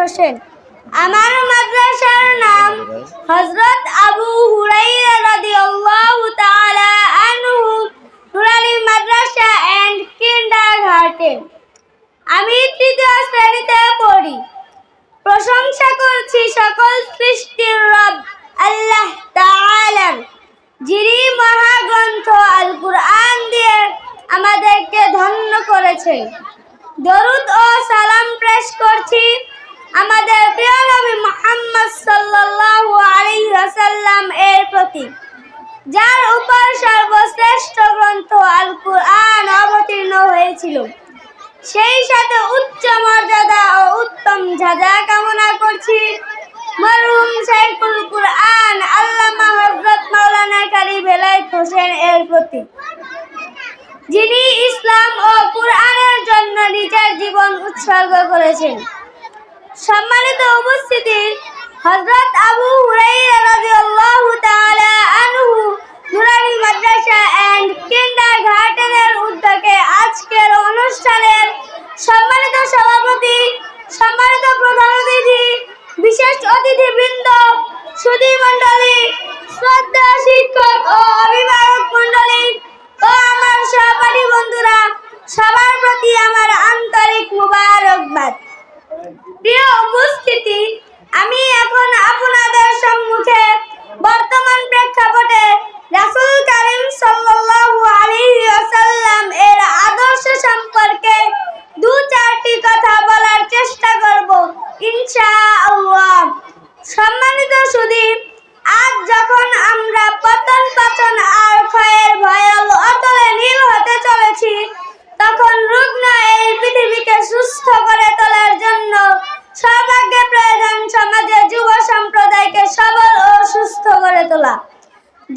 হোসেন। আমার মাদ্রাসার নাম হজরত আবু হুরাইরা রাদিয়াল্লাহু তাআলা আনহু, নুরালী মাদ্রাসা এন্ড কিন্ডারগার্টেন। আমি তৃতীয় শ্রেণীতে পড়ি। প্রশংসা করছি সকল সৃষ্টির রব আল্লাহ তাআলা যিনি মহাগ্রন্থ আল কুরআন দিয়ে আমাদেরকে ধন্য করেছে দরুদ ও সালাম প্রেস করছি আমাদের প্রিয় নবী মোহাম্মদ সাল্লাল্লাহু আলাইহি ওয়াসাল্লাম এর প্রতি, যার উপর সর্বশ্রেষ্ঠ গ্রন্থ আল কুরআন অবতীর্ণ হয়েছিল। সেই সাথে উচ্চ মর্যাদা ও উত্তম ঝাঁজা কামনা করছি। মরহুম শাইখুল কুরআন আল্লামা হযরত মাওলানা কারি বেলায়েত হোসেন এর প্রতি, যিনি ইসলাম ও কুরআনের জন্য নিজের জীবন উৎসর্গ করেছেন। সম্মানিত উপস্থিতি, হযরত আবু হুরাইরা রাদিয়াল্লাহু তাআলা আনহু নুরানি মাদ্রাসা এন্ড কিন্ডারগার্টেনের উদ্যোগে আজকের অনুষ্ঠানের সম্মানিত সভাপতি, সম্মানিত প্রধান অতিথি, বিশেষ অতিথিবৃন্দ সুধী মণ্ডল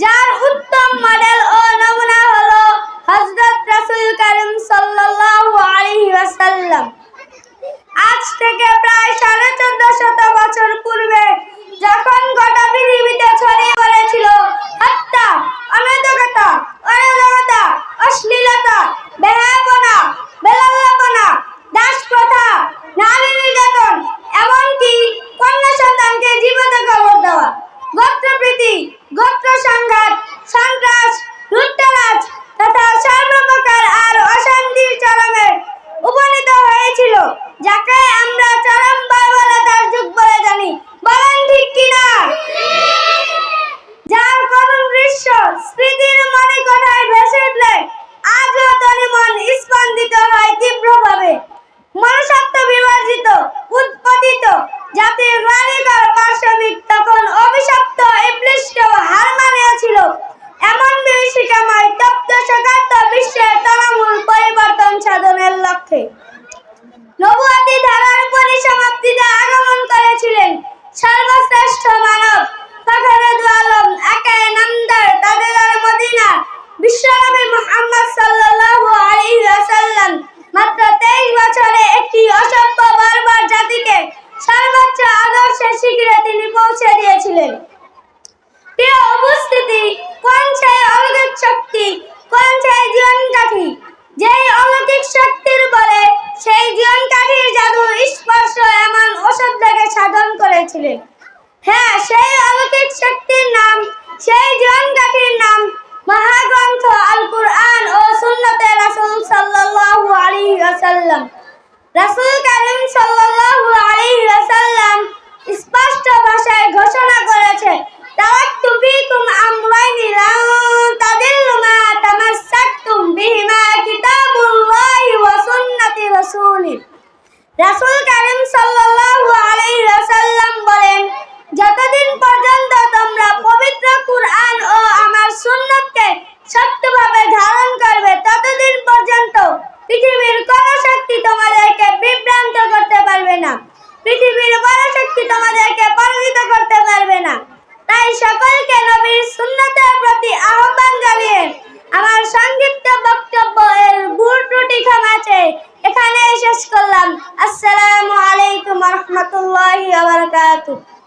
যার উত্তম মডেল ও নমুনা হলো হযরত রাসূল কারীম সাল্লাল্লাহু আলাইহি ওয়াসাল্লাম। আজ থেকে প্রায় সাড়ে চোদ্দ শত tempo